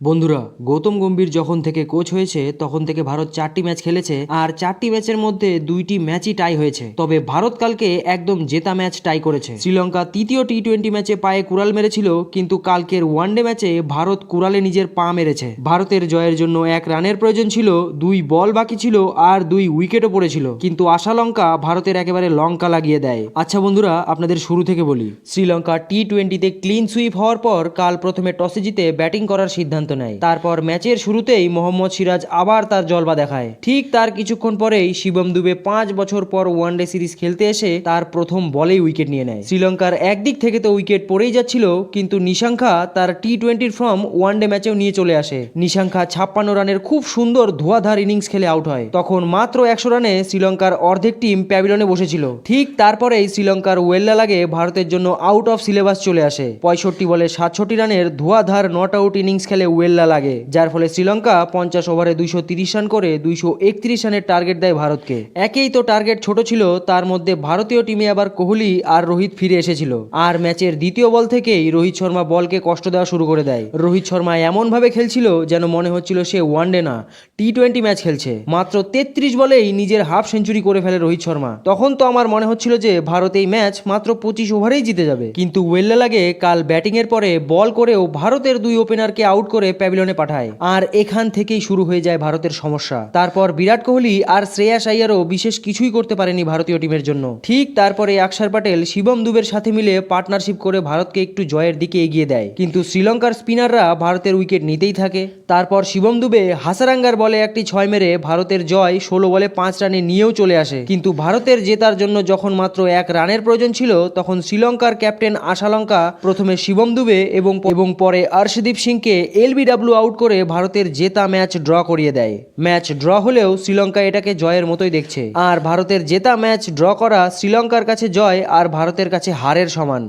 বন্ধুরা, গৌতম গম্ভীর যখন থেকে কোচ হয়েছে, তখন থেকে ভারত চারটি ম্যাচ খেলেছে আর চারটি ম্যাচের মধ্যে দুইটি ম্যাচই টাই হয়েছে। তবে ভারত কালকে একদম জেতা ম্যাচ টাই করেছে। শ্রীলঙ্কা তৃতীয় টি টোয়েন্টি ম্যাচে পায়ে কুড়াল মেরেছিল, কিন্তু কালকের ওয়ানডে ম্যাচে ভারত কুড়ালে নিজের পা মেরেছে। ভারতের জয়ের জন্য এক রানের প্রয়োজন ছিল, দুই বল বাকি ছিল আর দুই উইকেটও পড়েছিল। কিন্তু আশা লঙ্কা ভারতের একেবারে লঙ্কা লাগিয়ে দেয়। আচ্ছা বন্ধুরা, আপনাদের শুরু থেকে বলি। শ্রীলঙ্কা টি টোয়েন্টিতে ক্লিন সুইপ হওয়ার পর কাল প্রথমে টসে জিতে ব্যাটিং করার সিদ্ধান্ত নেয়। তারপর ম্যাচের শুরুতেই মোহাম্মদ সিরাজ আবার তার জলবা দেখায়। ঠিক তার কিছুক্ষণ পরেই শিবম দুবে পাঁচ বছর পর ওয়ানডে সিরিজ খেলতে এসে তার প্রথম বলেই উইকেট নিয়ে নেয়। শ্রীলঙ্কার একদিক থেকে তো উইকেট পড়েই যাচ্ছিল, কিন্তু নিশাঙ্খা তার টি টোয়েন্টির ফর্ম ওয়ানডে ম্যাচেও নিয়ে চলে আসে। নিশাঙ্খা ছাপ্পান্ন রানের খুব সুন্দর ধোয়াধার ইনিংস খেলে আউট হয়। তখন মাত্র একশো রানে শ্রীলঙ্কার অর্ধেক টিম প্যাভিলনে বসেছিল। ঠিক তারপরেই শ্রীলঙ্কার ওয়েল্লা লাগে ভারতের জন্য আউট অফ সিলেবাস চলে আসে। পঁয়ষট্টি বলে সাতষট্টি রানের ধোয়াধার নট আউট ইনিংস খেলে ওয়েল্লা লাগে, যার ফলে শ্রীলঙ্কা পঞ্চাশ ওভারে দুইশো তিরিশ রান করে দুইশো একত্রিশ রানের টার্গেট দেয় ভারতকে। একেই তো টার্গেট ছোট ছিল, তার মধ্যে ভারতীয় টিমে আবার কোহলি আর রোহিত ফিরে এসেছিল। আর ম্যাচের দ্বিতীয় বল থেকেই রোহিত শর্মা বলকে কষ্ট দেওয়া শুরু করে দেয়। রোহিত শর্মা এমনভাবে খেলছিল যেন মনে হচ্ছিল সে ওয়ানডে না টি টোয়েন্টি ম্যাচ খেলছে। মাত্র তেত্রিশ বলেই নিজের হাফ সেঞ্চুরি করে ফেলে রোহিত শর্মা। তখন তো আমার মনে হচ্ছিল যে ভারত এই ম্যাচ মাত্র পঁচিশ ওভারেই জিতে যাবে। কিন্তু ওয়েল্লা লাগে, কাল ব্যাটিং এর পরে বল করেও ভারতের দুই ওপেনারকে আউট করে প্যাভিলনে পাঠায়। আর এখান থেকেই শুরু হয়ে যায় ভারতের সমস্যা। তারপর বিরাট কোহলি আর শ্রেয়াস আইয়ারও বিশেষ কিছুই করতে পারেনি ভারতীয় টিমের জন্য। ঠিক তারপরে অক্ষর প্যাটেল শিবম দুবের সাথে মিলে পার্টনারশিপ করে ভারতকে একটু জয়ের দিকে এগিয়ে দেয়। কিন্তু শ্রীলঙ্কার স্পিনাররা ভারতের উইকেট নিতেই থাকে। তারপর শিবম দুবে হাসারাঙ্গার বলে একটি ছয় মেরে ভারতের জয় ষোলো বলে পাঁচ রানে নিয়েও চলে আসে। কিন্তু ভারতের জেতার জন্য যখন মাত্র এক রানের প্রয়োজন ছিল, তখন শ্রীলঙ্কার ক্যাপ্টেন আশালঙ্কা প্রথমে শিবম দুবে এবং এবং পরে অর্শদীপ সিংকে এলবিডব্লিউ আউট করে ভারতের জেতা ম্যাচ ড্র করিয়ে দেয়। ম্যাচ ড্র হলেও শ্রীলঙ্কা এটাকে জয়ের মতোই দেখছে। আর ভারতের জেতা ম্যাচ ড্র করা শ্রীলঙ্কার কাছে জয় আর ভারতের কাছে হারের সমান।